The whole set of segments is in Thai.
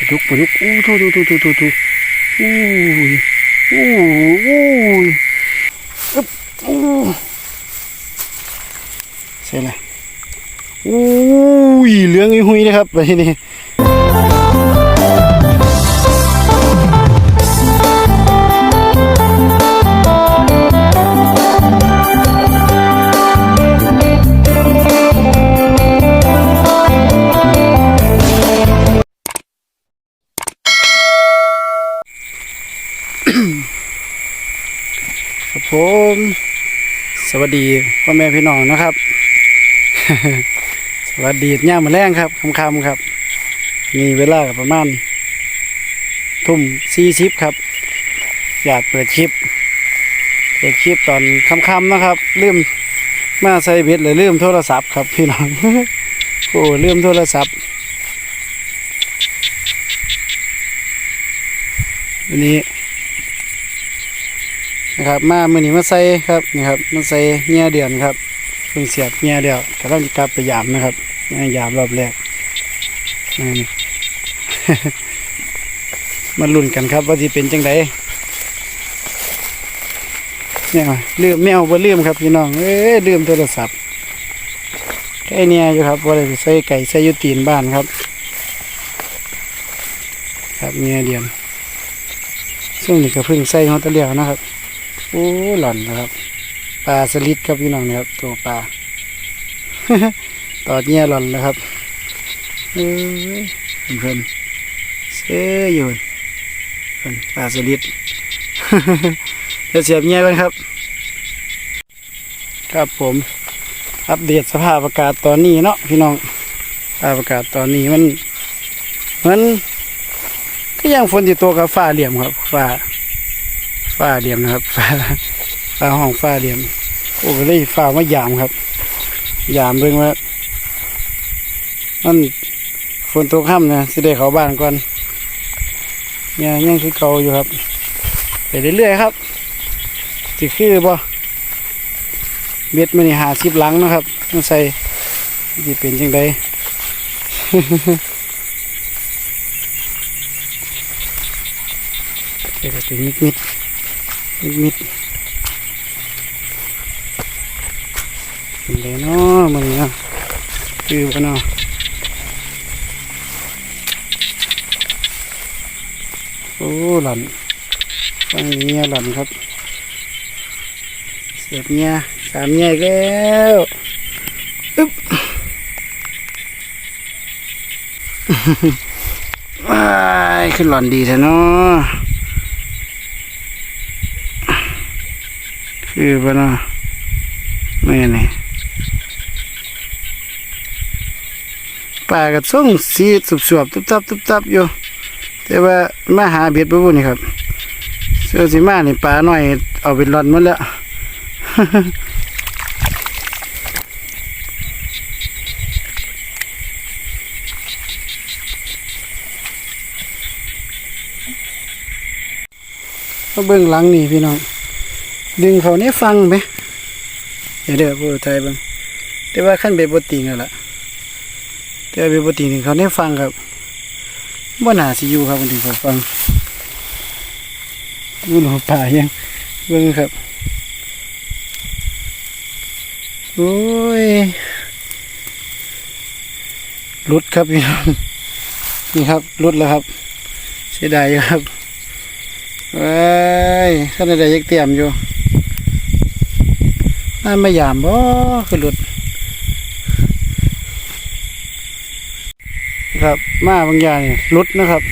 ประยุกประยุกอู้ทูทูทูทูทูทูอู้ยอู้อู้ยอึ๊บอู้ใช่เลยอู้ยเหลืองหุยนะครับไปที่นี่ วัสดีพ่อแม่พี่น้องนะครับ สวัสดีย่ามาแรงครับคำคำครับ มีเวลาประมาณทุ่มสี่สิบครับ อยากเปิดคลิป เปิดคลิปตอนค่ำนะครับลืมมาใส่เบ็ดเลยลืมโทรศัพท์ครับพี่น้องโอ้ลืมโทรศัพท์วันนี้ นะครับมามื่อนี้มาใส่ครับนี่ครับมาใส่เงี้ยเดือนครับเพิ่งเสียบเงี้ยเดียวกำลังจะกลับไปยามนะครับยามรอบแรกนี่มาลุ้นกันครับว่าที่เป็นจังไดเนี่ยลืมแมวบ่ลืมครับพี่น้องเอ้ยลืมโทรศัพท์แค่เนี้ยอยู่ครับว่าได้ใส่ไก่ใส่ยุตีนบ้านครับ ครับเมียเดียนซึ่งนี่ก็เพิ่งใส่ฮอตเตอร์เลียวนะครับ โอ้หล่อนนะครับปลาสลิดครับพี่น้องนะครับตัวปลาตอดเงี้ยหล่อนนะครับเอ้ยเพื่อนๆเสื้ออยู่เป็นปลาสลิดเดี๋ยวเสียบเงี้ยกันครับ ครับผมอัปเดตสภาพอากาศตอนนี้เนาะพี่น้องสภาพอากาศตอนนี้มันมันก็ยังฝนติดตัวกับฟ้าเหลี่ยมครับฟ้า ฟ้าเหลี่ยมนะครับฟ้าฟ้าห้องฟ้าเหลี่ยม โอ้ก็เลยฟ้ามายามครับ ยามเบิ่งว่ามันฝนตกค่ำนะสิได้เขาบ้านก่อนยังยังคือเก่าอยู่ครับไปเรื่อยๆครับสิคือบ่เบ็ดมันหาสิบหลังนะครับมาใส่ที่เป็นจังไดเดี๋ยวก็เป็นมิดมิด มิดมิดเป็นไดเนาะมันเนาะคือบ่เนาะโอ้หล่อนฟังเงี้ยหล่อนครับ เสียบเงี้ยสามเงี้ยแล้วอึ๊บว้ายขึ้นหล่อนดีแท้เนาะ คือปะเนาะไม่นี่ปลากระส่งสีสุบๆตุบๆตุบๆอยู่ แต่ว่ามาหาเบ็ดบ่บุนี่ครับเสื้อสีมานี่ปลาหน่อยเอาเป็นรอนหมดแล้วเบิ่งหลังนี่พี่น้อง ดึงเขาในฟังไหมเดี๋ยวเด้อผู้ไทยบิ่งแต่ว่าขั้นเบบติงแล้วล่ะแต่ว่าเบบติงนี่เขาในฟังครับบ่น่าสิอยู่ครับมันถึงเขาฟังดูหนูป่ายังเบิ่งครับโอ้ยรุดครับพี่น้องนี่ครับรุดแล้วครับ เสียดายครับเว้ยท่านใดยังเตรียมอยู่ นั่นไม่ยามบ่คือรุด ครับมาบางอย่างนี่รุดนะครับ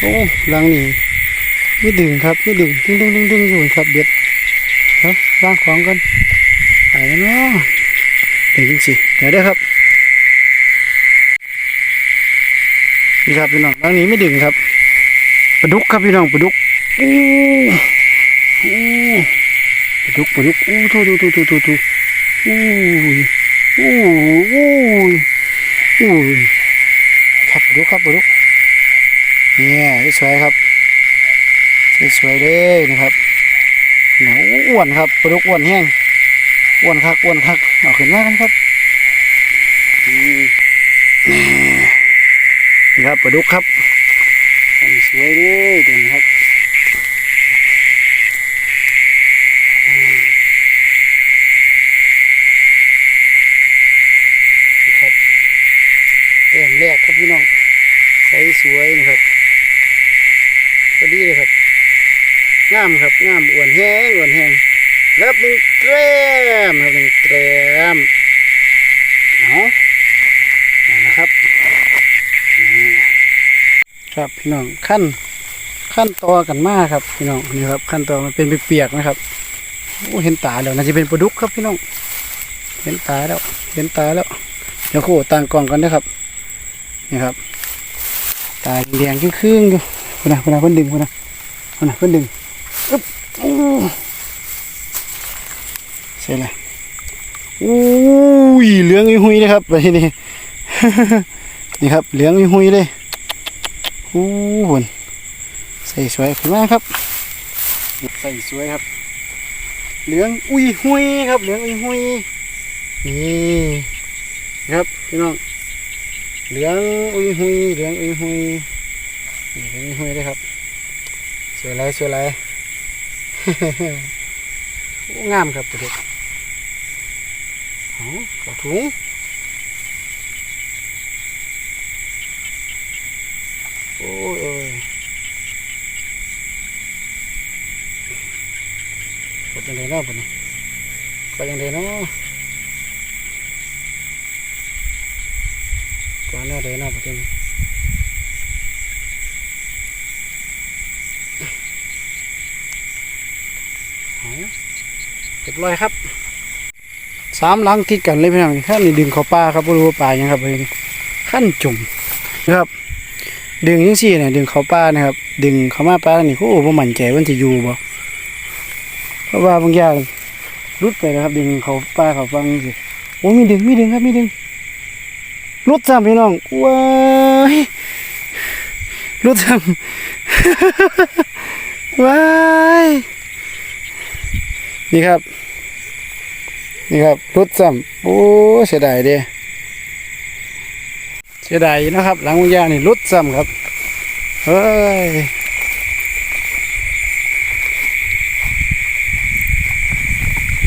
โอ้หลังนี่ไม่ดึงครับไม่ดึงดึงดึงดึงดึงอยู่ครับเบ็ดครับวางของกันไปแล้วเนาะดึงสิเดี๋ยวได้ครับนี่ครับพี่น้องหลังนี้ไม่ดึงครับปลาดุกครับพี่น้องปลาดุกอู้อู้ ทุกปลาดุกอู้ทูทูทูทูทูทูอู้ยอู้อู้อู้ยครับปลาดุกครับปลาดุกเนี่ยสวยครับสวยๆเลยนะครับหนูอ้วนครับปลาดุกอ้วนแห้งอ้วนคักอ้วนคักเอาขึ้นมากันครับนี่ครับปลาดุกครับสวยเลยตัวนี้ครับอืมครับเต็มแรกครับพี่น้องใสสวยนะครับพอดีเลยครับ งามครับงามอ้วนแห้งอ้วนแห้งแล้วหนึ่งแกรมครับหนึ่งแกรมเอาเอาละครับครับพี่น้องขั้นขั้นตอกันมากครับพี่น้องนี่ครับขั้นตอมันเป็นเปียกๆนะครับโอ้เห็นตาแล้วน่าจะเป็นปลาดุกครับพี่น้องเห็นตาแล้วเห็นตาแล้วเดี๋ยวโคต่างกล่องกันนะครับนี่ครับตาแดงครึ่งๆอยู่คนนะคนนะเพิ่นดึงคนน่ะคนน่ะเพิ่นดึง อึ๊บอู้ ใช่เลยอุ้ยเหลืองหุยๆเลยครับไปนี่นี่ครับเหลืองหุยๆเลยอู้หุ่นใส่สวยขึ้นมาครับ ใส่สวยครับ เหลืองอุ้ยหุยครับ เหลืองอุ้ยหุยนี่ครับพี่น้องเหลืองอุ้ยหุยเหลืองอุ้ยหุยนี่เหลืองอุ้ยหุยเลยครับ สวยไรสวยไรโอ้งามครับตัวเด็ก เอาถุงโอ้ยกดยังไงเนาะปะนี่กดยังไงเนาะกดแน่เลยเนาะปะนี่เอาเรียบร้อยครับ สามหลังติดกันเลยพี่น้องขั้นนี่ดึงเขาปลาครับไม่รู้ว่าปลายังครับเลยขั้นจุ่มนะครับ ดึงยังสี่เนี่ยดึงเขาปลานะครับ ดึงเขามาปลานี่โอ้บ่มั่นใจว่าจะอยู่บ่เพราะว่าบางอย่างรุดไปนะครับ ดึงเขาปลาเขาฟังสิโอ้มีดึงมีดึงครับมีดึงรุดซ้ำพี่น้องว้ายรุดซ้ำว้ายนี่ครับ นี่ครับรุดซ้ำโอ้เสียดายเด้เสียดายนะครับ หลังวิญญาณนี่รุดซ้ำครับเฮ้ย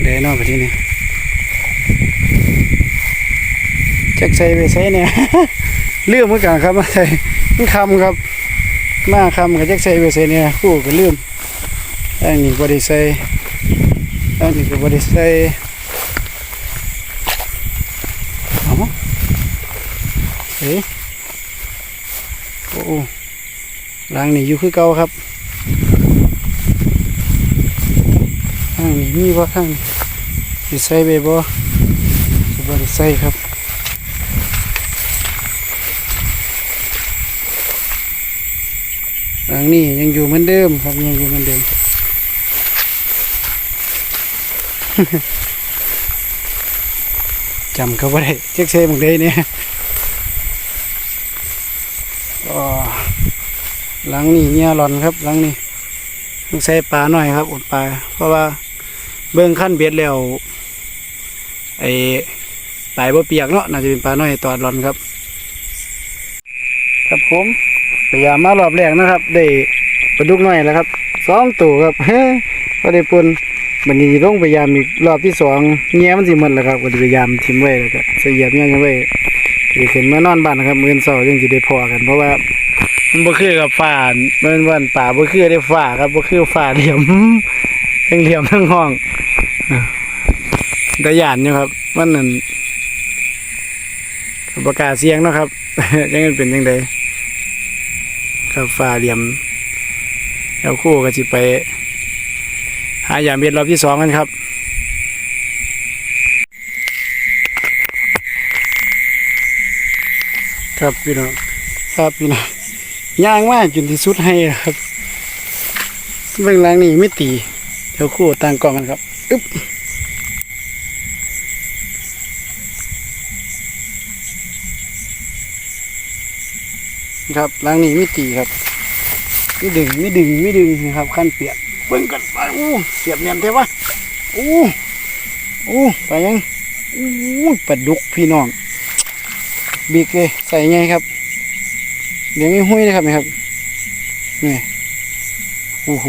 เดนอกไปที่นี่แจ็คใส่ไปใส่เนี่ยเลื่อมเหมือนกันครับมาใส่มันคำครับ มาคำกับแจ็คใส่ไปใส่เนี่ยคู่ก็ลืมอันนี้บริใส่อันนี้ก็บริใส่ เอาเฮ้ ยโอ้ล้างนี่อยู่คือเก่าครับข้างนี้มีบ่ข้างนี้สิใส่ไปบ่สิบ่ได้ใส่ครับหลังนี้ยังอยู่เหมือนเดิมครับยังอยู่เหมือนเดิมจำเขาบ่ได้เช็คเซ่บางเดเนี่ยก็ หลังนี้เนี่ยหลอนครับหลังนี้ต้องใส่ปลาหน่อยครับอดปลาเพราะว่าเบื้องขั้นเบ็ดแล้วไอ้ปลายบ่เปียกเนาะน่าจะเป็นปลาหน่อยตอดหลอนครับ ครับผมพยายามมารอบแรกนะครับ ได้ปลาดุกหน้อยแล้วครับสองตัวครับพอได้ปุ่นบันนี้ต้องพยายามอีกรอบที่สองเงี้ยมันสิหมันแล้วครับก็พยายามทิ้งไว้แล้วก็เสียบเงี้ยไว้ที่ขึ้นมานอนบ้านนะครับ มื้อเช้ายังสิได้พอกันเพราะว่า มันบ่คือกับฟ้ามันวันป่าบ่คือได้ฟ้าครับบ่คือฟ้าเหลี่ยมทั้งเหลี่ยมทั้งห้องแต่ย่านอยู่ครับ มันนั่นประกาศเสียงเนาะครับยังเป็นจังไดครับฟ้าเหลี่ยมแล้วคู่ก็สิไป หายามเบ็ดรอบที่สองกันครับครับพี่น้องครับพี่น้อง ย่างมากจนที่สุดให้ครับเบื้องหลังนี่ไม่ตีเดี๋ยวคู่ต่างกล่องกันครับอึ๊บครับหลังนี้ไม่ตีครับไม่ดึงไม่ดึงไม่ดึงนะครับขั้นเปียกเบิ่งกันไปอู้เสียบเนียนเทวะอู้อู้ไปยังอู้ปลาดุกพี่น้องบีกเลยใส่ไงครับ ยงไอ้ห้วยเลยครับนะครับนี่โอ้โห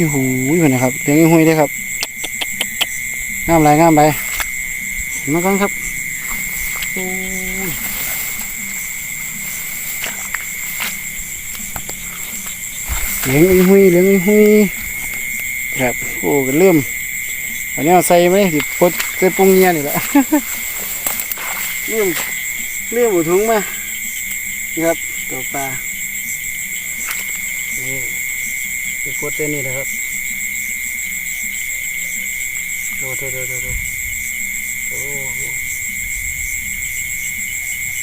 โอ้โหเพิ่นนะครับเลี้ยงห้วยได้ครับงามไรง่ามไรมากันครับเลี้ยงไอ้ห้ยเลี้ยงไอ้ห้ยครับโอ้ก็เริ่มอันนี้เอาใส่ไหมสิปดใส่ปรุงเงี้ยนี่แหละเริ่มเริ่มอุถุงมานี่ครับ ตัวปลา นี่คือกดเต้นนี่นะครับโตโตโตโตโตโอ้โห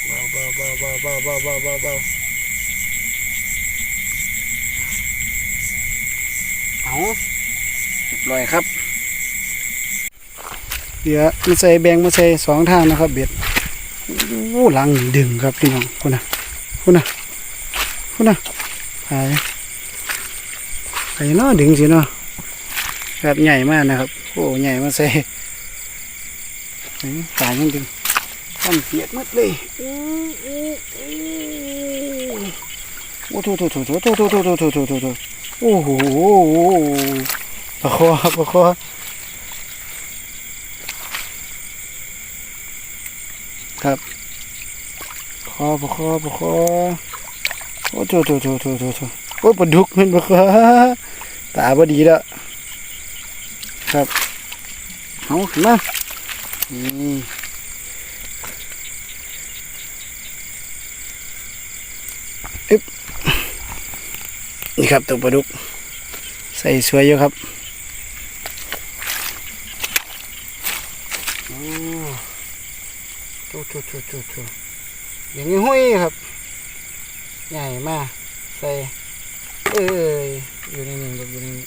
เบาเบาเบาเบาเบาเบาเบาเบาเบาเอาเรียบร้อยครับ เดี๋ยวมาใส่แบงมาใส่สองทางนะครับ เบ็ดโอ้หลังดึงครับพี่น้องคุณนะ คุณนะคุณนะหายไอ้เนาะดึงสิเนาะครับใหญ่มากนะครับ โอ้ใหญ่มาใส่ตายยังดึงตั้งเปียกหมดเลยอู้อู้อู้โอ้โถโถโถโถโถโถโถโถโถโถโถโถโอ้โหประคอประคอครับ คอประคอประคอโอ้โถโถโถโถโถโถโอ้ยปลาดุกมันบ่ครับตาบ่ดีแล้วครับเอาขึ้นมานี่อึ๊บนี่ครับตัวปลาดุก ใส่สวยอยู่ครับโอ้โถโถโถโถ อย่างนี้ห้อยครับ ใหญ่มากใส่เอ้ยอยู่ในนี่แบบอยู่ในนี่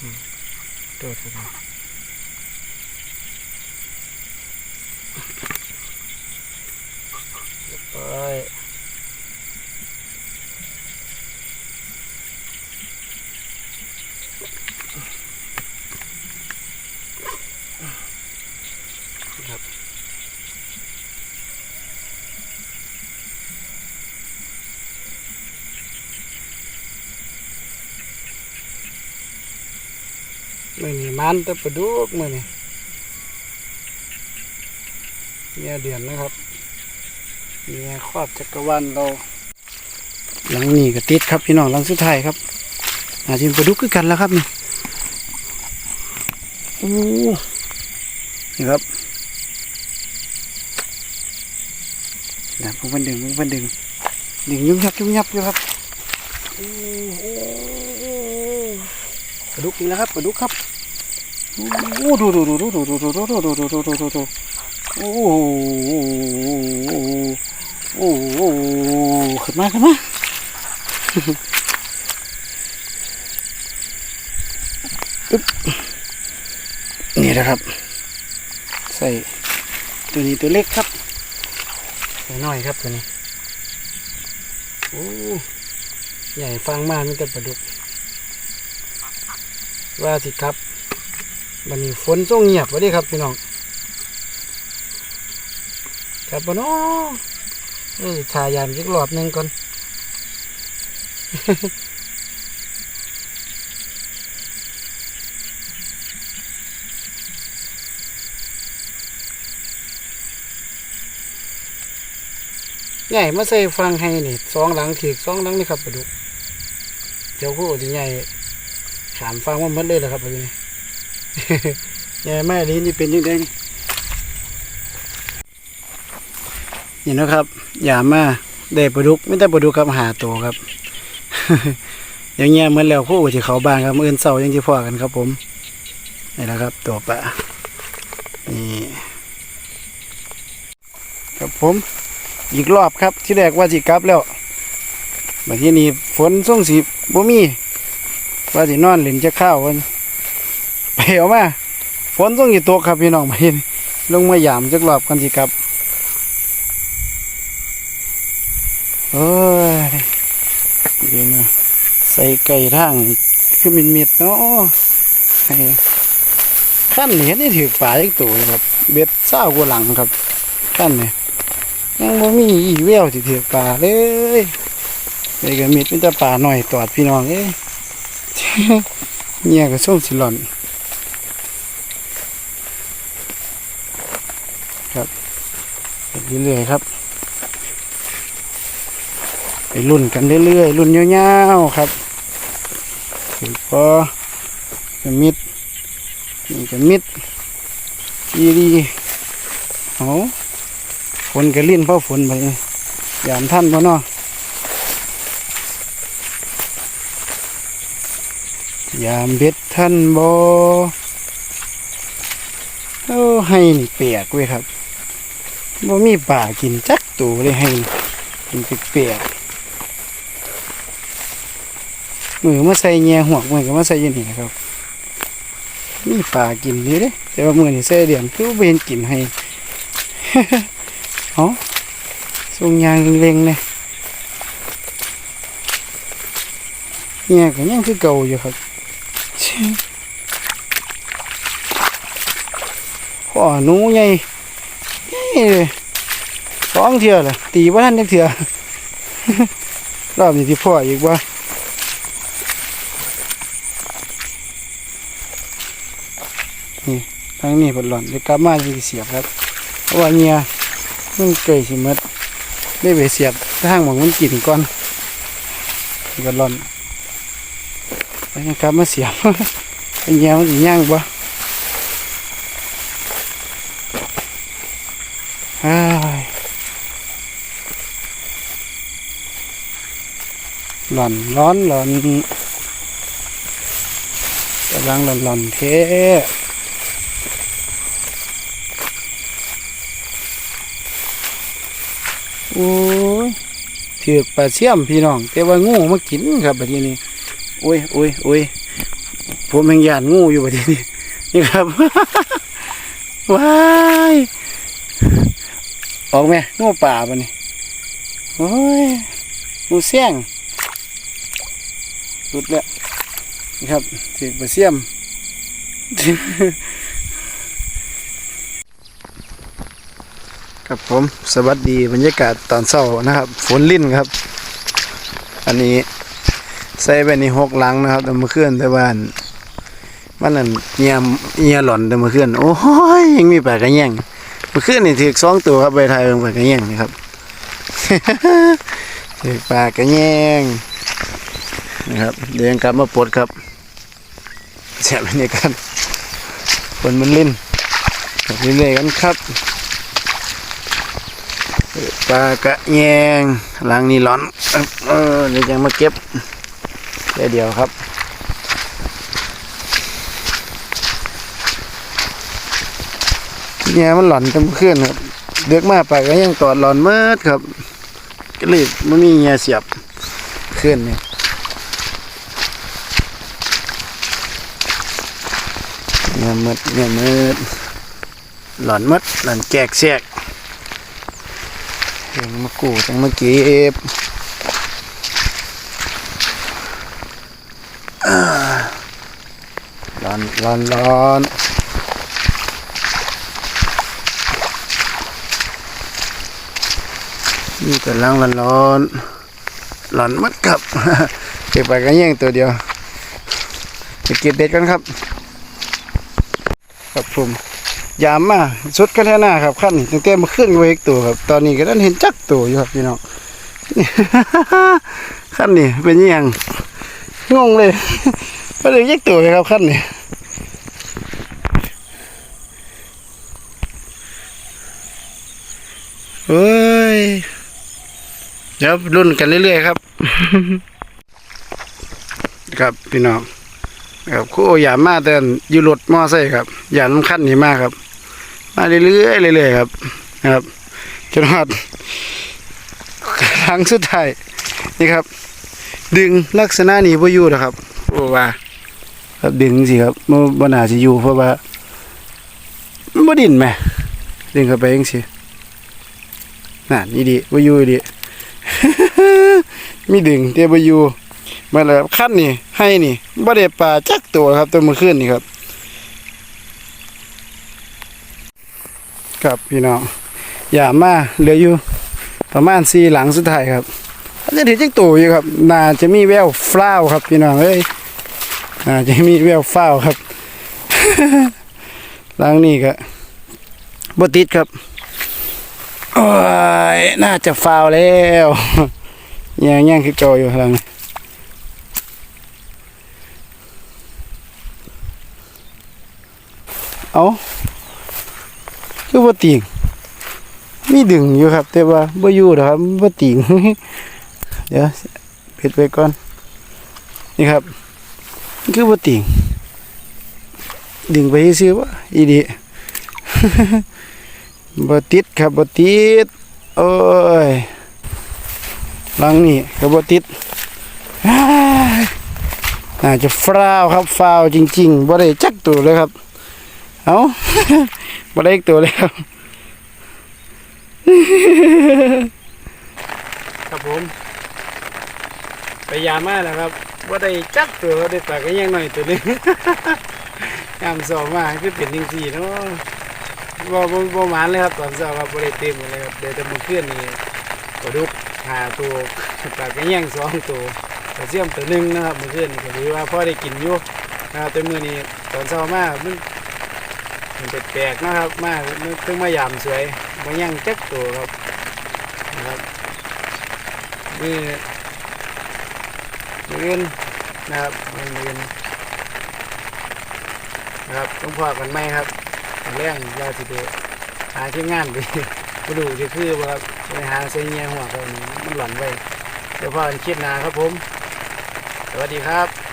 อืมตัวตัวตัวเรียบร้อยครับ มื่อนี้มันแตะประดุกมือนี้เนี่ยเดือนนะครับเนี่ยครอบจักรวาลเราหลังนี้ก็ติดครับพี่น้องหลังสุดท้ายครับอาจจะประดุกคือกันแล้วครับนี่โอ้นี่ครับนะพวกมันดึงพวกมันดึงดึงยุ่งยับยุ่งยับอยู่ครับโอ้โหปลาดุกนี่แล้วครับปลาดุกครับ โอ้ดูดูดูดูดูดูดูดูดูดูดูดูดูดูโอ้โหโอ้โหขึ้นมาขึ้นมาอึ๊บนี่นะครับ ใส่ตัวนี้ตัวเล็กครับใส่น้อยครับตัวนี้โอ้ใหญ่ฟังมากนี่แต่ปลาดุกว่าสิครับ บันนี้ฝนส่งเงียบไว้ดิครับพี่น้องครับบ่เนาะเออชายามอีกรอบหนึ่งก่อนใหญ่มาใส่ฟังให้นี่สองหลังถีกสองหลังนี่ครับไปดูเจ้าผู้ที่ใหญ่ขามฟังว่าหมดเลยเหรอครับไปดูนี่ ใหญ่แม่ลิ้นนี่เป็นยังไงนี่นี่นะครับอย่ามาได้ปลาดุกไม่ได้ปลาดุกครับหาตัวครับ อย่างเงี้ยเหมือนแล้วผู้ที่เขาบ้านครับมื่อนเสาร์ยังที่พ่อกันครับ ผมนี่แหละครับ ตัวปลานี่ครับผม อีกรอบครับที่แรกว่าสิกลับแล้วบัดที่นี้ฝนส่งสีบ่มีว่าสินอนเล่นจะข้าววัน ไปเอามาฝนส่งอยู่ตกครับพี่น้องไปลงมาหยามจักรอบกันสิครับเอ้ยเดี๋ยวนะใส่ไก่ทางคือมินมิดเนาะให้ขั้นนี่เห็นนี่ถือป่าอีกตัวอยู่ครับ เบ็ดเศร้ากว่าหลังครับขั้นนี่ยังบ่มีอีแววสิถือปลาเลยไปกับมิดมิตรป่าหน่อยตอดพี่น้องเอ้ยเนี่ยก็ส้มสิหล่อนครับไป เรื่อยๆครับ ไปรุ่นกันเรื่อยๆรุ่นยาวๆครับถึงพอจะมิดนี่จะมิดดีดีเอาฝนก็ลิ้นเพราะฝนไปยามท่านพ่เนาะยามเบ็ดท่านบ่โอ้ให้เปียกเว้ยครับ บ่มีป่ากินจักตัวเลยให้นี่กินเปียกๆมือมาใส่แง่หัวมือก็มาใส่ยันนี่นะครับ มีป่ากินอยู่เด้แต่ว่ามือนี่ใส่เดียมคือเวนกินให้เอาทรงยางเล็งเนี่ยเนี่ยก็ยังคือเก่าอยู่ครับพ่อหนูใหญ่ สองเถื่อเลยตีว่าท่านจักเถื่อรอบนี้ที่พ่ออีกว่านี่ทางนี้ผลหล่อนเดี๋ยวกลับมาจะเสียบครับเพราะว่าเนี่ยมันเกยสิหมดได้ไปเสียบทางหมองมันกินก่อนก็หล่อนแล้วยังกลับมาเสียบไอ้เนี่ยมันย่างบ่ อ้าย หล่อนร้อนหล่อนกำลังหล่อนหล่อนเทโอ้ยถือกปลาเสี่ยมพี่น้อง แต่ว่างูมากินครับแบัดนี้นี่โอ้ยโอ้ยโอ้ยผมแมงหยานงูอยู่แบัดนี้นี่นี่ครับว้ายออกไหมงูป่าปะนี่โอ้ยงูเสี่ยงุดแล้วนี่ครับถือปลาเสียมครับผมสวัสดีบรรยากาศตอนเช้านะครับ ฝนลิ่นครับ อันนี้ใส่ไปในหกหลังนะครับแต่เมื่อคืนแต่บ้านมันนั่นเงียเงียหล่อนแต่เมื่อคืนโอ้ยยังมีปลากระแยงเมื่อคืนนี่ถือสองตัวครับใบไทยเบิ่งปลากระแยงนี่ครับ ถือปลากระแยง นะครับเดี๋ยวยังกลับมาปลดครับแฉะบรรยากาศฝนมันลิ่นครับเรื่อยกันครับปลากระแยงหลังนี่ร้อนเออเดี๋ยวยังมาเก็บเดี๋ยวเดียวครับเนี่ยมันหลอนจนขึ้นครับเด็กมาไปก็ยังตอดหลอนเมิดครับก็เลยมันมีเงียเสียบขึ้นเนี่ย เงียมืดเงียมืดหลอนมืดหลอนแจกแสกเองมากูจังมาเก็บหลอนหลอนหลอนนี่กำลังร้อนร้อนร้อนมัดครับ เก็บไปกันแย่งตัวเดียวไปเก็บเด็ดกันครับ ครับผมยามมาสุดกันแท่หน้าครับขั้นตั้งแต่เมาขึ้นไว้อีกตัวครับ ตอนนี้ก็ได้เห็นจักตัวอยู่ครับพี่น้องขั้นนี่เป็นยังงงเลยไม่ได้ยักตัวเลยครับขั้นนี่เฮ้ยเดี๋ยวรุ่นกันเรื่อยๆครับ ครับพี่น้อง ครับคู่อย่ามาเดินอยู่รถมอไซค์ครับอย่าลำคันนี่มากครับ มาเรื่อยๆเรื่อยๆครับนะครับจนฮอดครั้งสุดท้ายนี่ครับ ดึงลักษณะนี้บ่อยู่นะครับเพราะว่าครับดึงสิครับบ่บ่น่าสิอยู่เพราะว่ามันบ่ดิ้นแหมดึงเข้าไปจังซี่น่ะนี่ดิบ่อยู่ดิ มีดึงเตียบอยู่ มาแล้วขั้นนี่ให้นี่บ่ได้ปลาจักตัวครับตัวมื่อคืนนี่ครับ ครับพี่น้องอย่ามาเหลืออยู่ประมาณสี่หลังสุดท้ายครับอาจจะถือจังตู่อยู่ครับน่าจะมีแววฟ้าวครับพี่น้องเอ้ยน่าจะมีแววฟ้าวครับหลังนี้ก็บ่ติดครับโอ้ยน่าจะฟาวแล้วยังยังคือเก่าอยู่หลังนี้ เอาคือบ่ติงมีดึงอยู่ครับ แต่ว่าบ่อยู่ดอกครับบ่ติงเดี๋ยวปิดไว้ก่อน นี่ครับ คือบ่ติงดึงไปซื้อวะอีดีบ่ติดครับบ่ติดโอ้ยหลังนี่ก็บ่ติดอายน่าจะฟาวครับฟาวจริงๆบ่ได้จักตัวเลยครับ เอาบ่ได้อีกตัวเลยครับครับผม ไปยามมาแล้วครับว่าได้จักตัวได้ปลาก็ยังหน่อยตัวนึงยามสองมาคือเป็นจริงสี่เนาะบ่บ่บ่หมานเลยครับตอนเช้าครับบ่ได้เต็มเลยครับเดี๋ยวแต่มื้อคืนนี่ปลาดุกหาตัวปลาก็ยังสองตัวปลาเสี่ยมตัวหนึงนะครับมื้อคืนนี่ก็ถือว่าพอได้กินอยู่นะครับแต่มื้อนี้ตอนเช้ามามัน มันแปลกๆนะครับ มาเพิ่งมายามสวยบ่ยังจักตัวครับนะครับมื้อมื้ออื่นนะครับมื้ออื่นนะครับต้องพอกันไหมครับเรื่องยาสิเดหาที่งานไปมาดูจะคือว่าไปหาเสียเงียหัวกันมันหล่อนไปเดี๋ยวพอกันคิดนาครับผม สวัสดีครับ